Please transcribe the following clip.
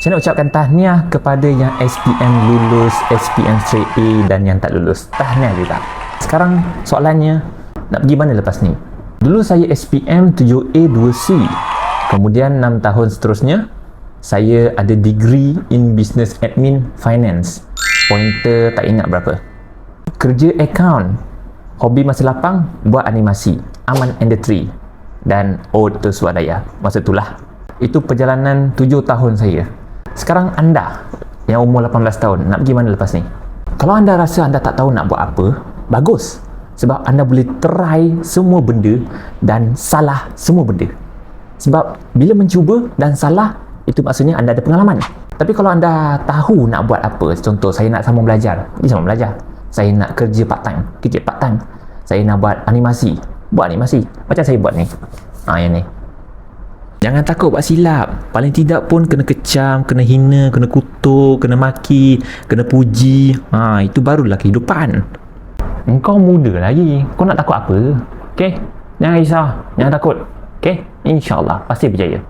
Saya nak ucapkan tahniah kepada yang SPM lulus, SPM straight A dan yang tak lulus. Tahniah juga. Sekarang soalannya, nak pergi mana lepas ni? Dulu saya SPM 7A 2C. Kemudian 6 tahun seterusnya, saya ada degree in business admin finance. Pointer tak ingat berapa. Kerja account. Hobi masa lapang, buat animasi. Aman and the Tree. Dan Ode to Swadaya. Masa itulah. Itu perjalanan 7 tahun saya. Sekarang anda yang umur 18 tahun, nak pergi mana lepas ni? Kalau anda rasa anda tak tahu nak buat apa, bagus. Sebab anda boleh try semua benda dan salah semua benda. Sebab bila mencuba dan salah, itu maksudnya anda ada pengalaman. Tapi kalau anda tahu nak buat apa, contoh saya nak sambung belajar, pergi sambung belajar. Saya nak kerja part time, kerja part time. Saya nak buat animasi, buat animasi. Macam saya buat ni. Ha, yang ni. Jangan takut buat silap. Paling tidak pun kena kecam, kena hina, kena kutuk, kena maki, kena puji. Ha, itu barulah kehidupan. Engkau muda lagi. Kau nak takut apa? Okey? Jangan risau. Jangan takut. Okey? InsyaAllah. Pasti berjaya.